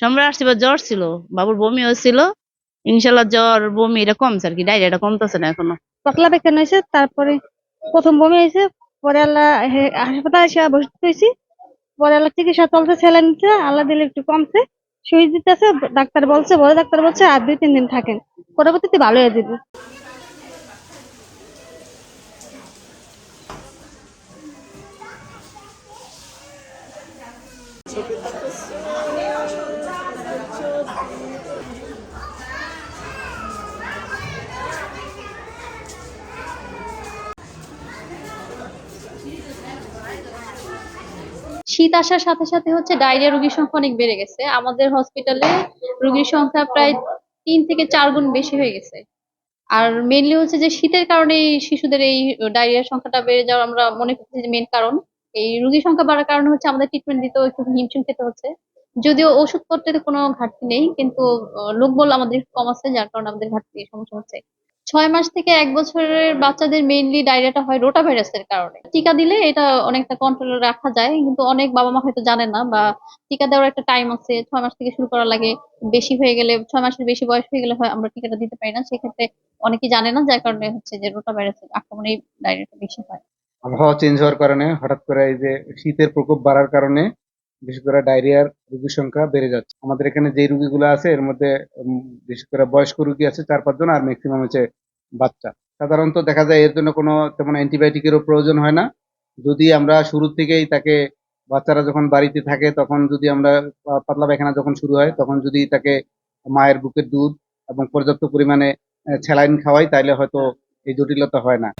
সোমবার আসছি বা জ্বর ছিল, বাবুর বমি হয়েছিল। ইনশাল্লাহ জ্বর, বমি, এটা কমছে আর কি ডায়রিয়াটা কমতেছে না এখনও। পাতলা পায়খানা হয়েছে, তারপরে প্রথম বমি হয়েছে, পরে আল্লাহ হাসপাতালে এসে ভর্তি হয়েছি পরে আল্লাহ চিকিৎসা চলছে স্যালাইন নিচ্ছে, আল্লাহ দিলে একটু কমছে। সুই দিতেছে, ডাক্তার বলছে, বড় ডাক্তার বলছে, আর দুই, তিন দিন থাকেন। পরবর্তীতে ভালো হয়ে যাবে। শীত আসার সাথে সাথে হচ্ছে ডায়রিয়া রোগীর সংখ্যা অনেক বেড়ে গেছে। আমাদের হসপিটালে রোগীর সংখ্যা প্রায় তিন থেকে চার গুণ বেশি হয়ে গেছে। আর মেনলি হচ্ছে যে শীতের কারণে শিশুদের এই ডায়রিয়ার সংখ্যাটা বেড়ে যাওয়ার আমরা মনে করছি যে মেন কারণ। এই রোগীর সংখ্যা বাড়ার কারণে হচ্ছে আমাদের ট্রিটমেন্ট দিতেও একটু হিমশিম খেতে হচ্ছে। যদিও ওষুধপত্রের কোনো ঘাটতি নেই, কিন্তু লোকবল আমাদের কম আছে, যার কারণে আমাদের ঘাটতি সমস্যা হচ্ছে। ছয় মাস থেকে এক বছরের বাচ্চাদের মেইনলি ডায়রিয়াটা হয় রোটা ভাইরাসের কারণে। টিকা দিলে এটা অনেকটা কন্ট্রোলে রাখা যায়, কিন্তু অনেক বাবা মা হয়তো জানেন না, বা টিকা দেওয়ার একটা টাইম আছে, ছয় মাস থেকে শুরু করা লাগে, বেশি হয়ে গেলে, ছয় মাসের বেশি বয়স হয়ে গেলে হয়, আমরা টিকাটা দিতে পারি না, সেক্ষেত্রে অনেকেই জানে না, যার কারণে হচ্ছে যে রোটা ভাইরাসের আক্রমণে ডায়রিয়াটা বেশি হয়। আবহাওয়া চেঞ্জ হওয়ার কারণে হঠাৎ করে এই যে শীতের প্রকোপ বাড়ার কারণে বিশেষ করে ডায়রিয়ার রোগীর সংখ্যা বেড়ে যাচ্ছে। আমাদের এখানে যে রুগীগুলো আছে, এর মধ্যে বিশেষ করে বয়স্ক রুগী আছে, চার, পাঁচজন আর ম্যাক্সিমাম হচ্ছে বাচ্চা। সাধারণত দেখা যায় এর জন্য কোনো তেমন অ্যান্টিবায়োটিকেরও প্রয়োজন হয় না। যদি আমরা শুরু থেকেই তাকে, বাচ্চারা যখন বাড়িতে থাকে, তখন যদি আমরা পাতলা পায়খানা যখন শুরু হয়, তখন যদি তাকে মায়ের বুকের দুধ এবং পর্যাপ্ত পরিমাণে স্যালাইন খাওয়াই তাইলে হয়তো এই জটিলতা হয় না।